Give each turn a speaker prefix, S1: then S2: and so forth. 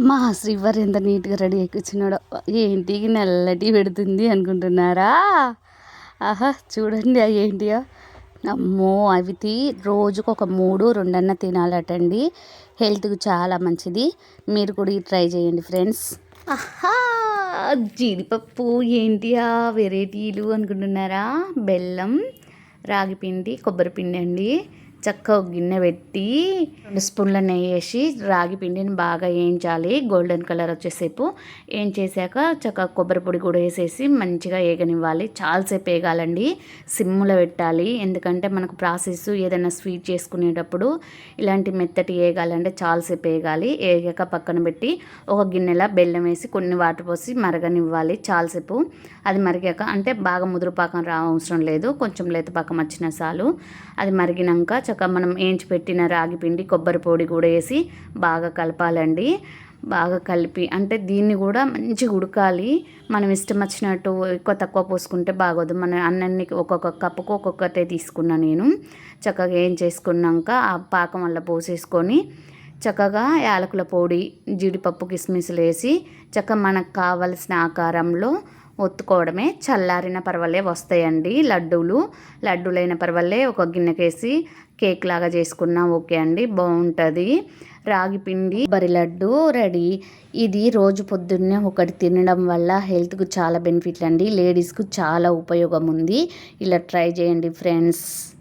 S1: మా శ్రీవర్ ఎంత నీట్గా రెడీ అయి ఏంటి నల్లటి పెడుతుంది అనుకుంటున్నారా? ఆహా చూడండి అవి ఏంటియో. అమ్మో అవి తీ రోజుకు ఒక మూడు రెండన్న తినాలటండి. హెల్త్కి చాలా మంచిది. మీరు కూడా ట్రై చేయండి ఫ్రెండ్స్. ఆహా జీడిపప్పు ఏంటియా వెరైటీలు అనుకుంటున్నారా? బెల్లం రాగి పిండి కొబ్బరి పిండి అండి. చక్కగా గిన్నె పెట్టి రెండు స్పూన్ల నెయ్యి వేసి రాగి పిండిని బాగా వేయించాలి. Golden colour వచ్చేసేపు. వేయించేసాక చక్కగా కొబ్బరి పొడి కూడా వేసేసి మంచిగా వేగనివ్వాలి. చాలాసేపు వేగాలండి. సిమ్ములో పెట్టాలి. ఎందుకంటే మనకు ప్రాసెస్ ఏదైనా స్వీట్ చేసుకునేటప్పుడు ఇలాంటి మెత్తటి వేగాలంటే చాలాసేపు వేగాలి. వేగాక పక్కన పెట్టి ఒక గిన్నెలో బెల్లం వేసి కొన్ని వాటర్ పోసి మరగనివ్వాలి చాలాసేపు అది మరిగాక అంటే బాగా ముదురుపాకం రా అవసరం లేదు. కొంచెం లేతపాకం వచ్చిన చాలు. అది మరిగినాక చక్కగా మనం వేయించి పెట్టిన రాగి పిండి కొబ్బరి పొడి కూడా వేసి బాగా కలపాలండి. బాగా కలిపి అంటే దీన్ని కూడా మంచిగా ఉడకాలి. మనం ఇష్టం వచ్చినట్టు ఎక్కువ తక్కువ పోసుకుంటే బాగోదు. మన అన్నన్ని ఒక్కొక్క కప్పుకు ఒక్కొక్కటే తీసుకున్నా నేను. చక్కగా ఏం చేసుకున్నాక ఆ పాకం వల్ల పోసేసుకొని చక్కగా యాలకుల పొడి జీడిపప్పు కిస్మిస్లు వేసి చక్కగా మనకు కావలసిన ఆకారంలో ఒత్తుకోవడమే. చల్లారిన పర్వాలే వస్తాయండి లడ్డూలు. లడ్డూలైన పర్వాలే ఒక గిన్నెకేసి కేక్ లాగా చేసుకున్నా. ఓకే అండి. బాగుంటుంది రాగి పిండి బరి లడ్డు రెడీ. ఇది రోజు పొద్దున్నే ఒకటి తినడం వల్ల హెల్త్కు చాలా బెనిఫిట్లు అండి. లేడీస్కు చాలా ఉపయోగం ఉంది ఇలా ట్రై చేయండి ఫ్రెండ్స్.